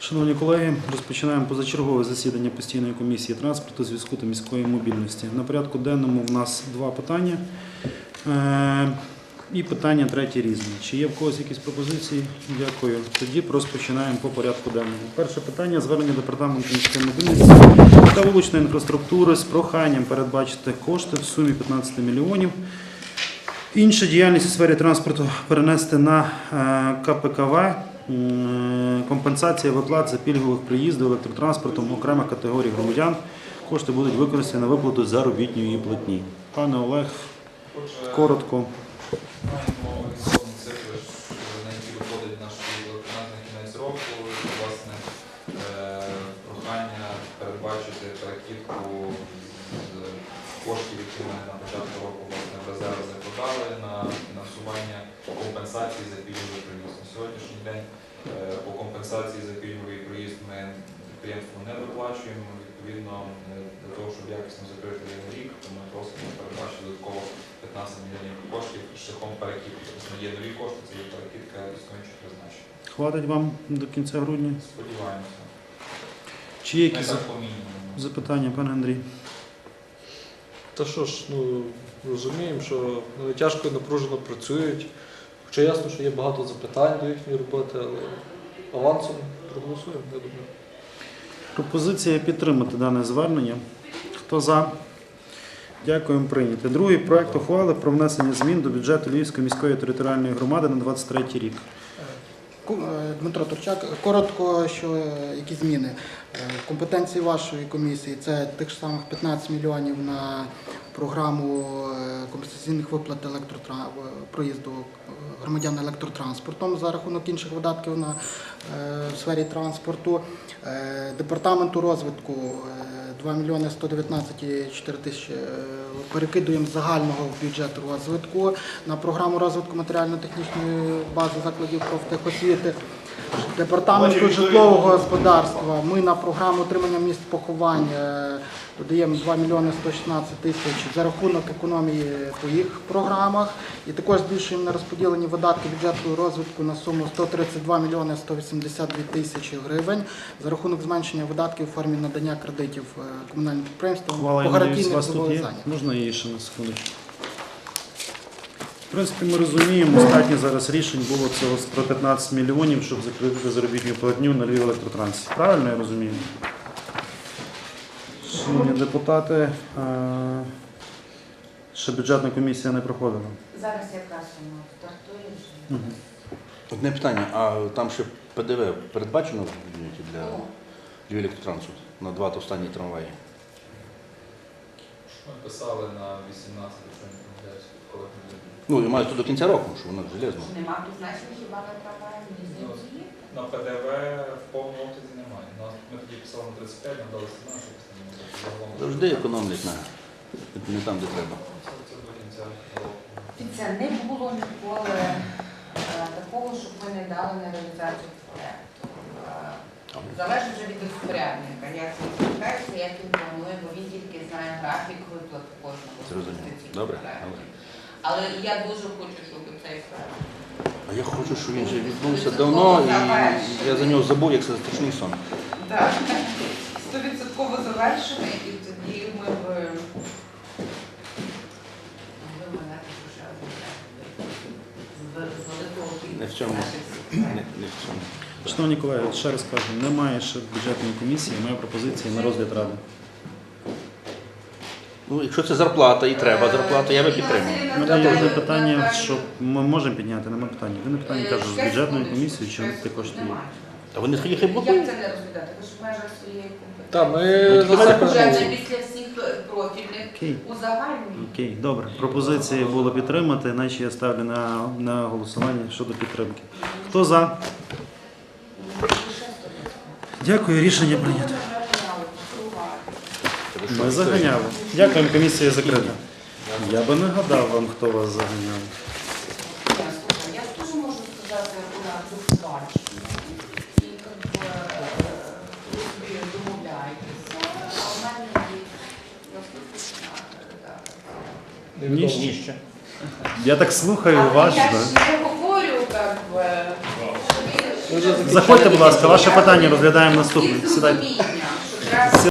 Шановні колеги, розпочинаємо позачергове засідання постійної комісії транспорту, зв'язку та міської мобільності. На порядку денному в нас два питання. Е, І питання третє різне. Чи є в когось якісь пропозиції? Дякую. Тоді розпочинаємо по порядку денному. Перше питання звернення департаменту міської мобільності та вуличної інфраструктури з проханням передбачити кошти в сумі 15 мільйонів. Інша діяльність у сфері транспорту перенести на е, КПКВ. М, Компенсація виплат за пільгових приїздів електротранспортом окремих категорій громадян. Кошти будуть використані на виплату заробітної платні. Пане Олег, коротко. Е, передбачити перекидку з коштів, які ми на початку року сьогоднішній день е, по компенсації за пільговий проїзд ми підприємству не виплачуємо. Відповідно, е, для того, щоб якісно закрити рік, то ми просимо передбачити додатково 15 мільйонів коштів шляхом перекидки. Тобто є нові кошти, це є перекидка існуючих призначень. Хватить вам до кінця грудня? Сподіваємося. Чи є якісь запитання, пане Андрій? Та що ж, ну розуміємо, що вони тяжко і напружено працюють. Хоча ясно, що є багато запитань до їхньої роботи, але авансом проголосуємо, я думаю. Пропозиція підтримати дане звернення. Хто за? Дякуємо, прийняти. Другий проект ухвали про внесення змін до бюджету Львівської міської територіальної громади на 23 рік. Е, Дмитро Турчак, коротко, що е, які зміни. Е, Компетенції вашої комісії це тих ж самих 15 мільйонів на програму е, компенсаційних виплат електротра- е, проїзду е, громадян електротранспортом за рахунок інших видатків на в сфері транспорту. Департаменту розвитку е, 2 мільйони 119,4 тисячі е, перекидуємо з загального бюджету розвитку на програму розвитку матеріально-технічної бази закладів профтехосвіти. Департаменту житлового господарства ми на програму отримання місць поховань е, додаємо 2 мільйони 116 тисяч за рахунок економії по їх програмах. І також збільшуємо на розподілені видатки бюджету розвитку на суму 132 мільйони 182 тисячі гривень за рахунок зменшення видатків у формі надання кредитів е, комунальним підприємствам по гарантійних вас тут є. зобов'язаннях. Можна її ще на секундочку? В принципі, ми розуміємо, остатнє зараз рішень було цього про 15 мільйонів, щоб закрити заробітну платню на Львів електротрансі. Правильно я розумію? Шановні депутати, е, ще бюджетна комісія не проходила. Зараз якраз воно стартує вже. Мгм. Одне питання, а там ще ПДВ передбачено в бюджеті для Львів електротрансу на два останні трамваї? Писали на 18, якщо не помиляюсь, коли ми Ну, я маю тут до кінця року, що воно железно. Нема тут значення хіба на трамваї, мені на ПДВ в повному обсязі немає. Ми тоді писали на 35, нам дали 17, що загалом. Завжди економлять на не там, де треба. Це. Дивіться, не було ніколи е, такого, щоб ми не дали на реалізацію проєкту. Е, Залежить вже від розпорядника, як він як він планує, бо він графік виплат кожного Зрозуміло. Добре, добре. Але я дуже хочу, щоб цей проект А я хочу, щоб він вже відбувся давно, і я за нього забув, як це страшний сон. Так, стовідсотково завершений, і тоді ми б могли мене вже з великого Не в цьому. Не, не в цьому. Шановні колеги, ще раз кажу, немає ще бюджетної комісії, моя пропозиція на розгляд ради. Ну, якщо це зарплата і треба зарплата, я би підтримав. У мене є питання, що ми можемо підняти, немає питання. Ви не питання кажу, з бюджетною комісією, чи ті кошти є. А вони хай хай Як це не розглядати? Ви ж в межах своєї. Та ми Ну, це Вже перемовимо. після всіх е, профільних Окей. Окей, добре. Пропозиція було підтримати, іначе я ставлю на, на голосування щодо підтримки. Хто за? Дякую, рішення прийнято. Ми заганяли. Дякуємо, комісія закрита. Я би нагадав вам, хто вас заганяв. Я теж можу сказати на двохзначення. І как бы, е, ви домовляєтеся, а в мене є наступна редакція. Ні, Ні. ще. Я так слухаю уважно. Я ж не говорю, вже закінчили. Заходьте, будь ласка, ваше питання розглядаємо наступне. Сідайте.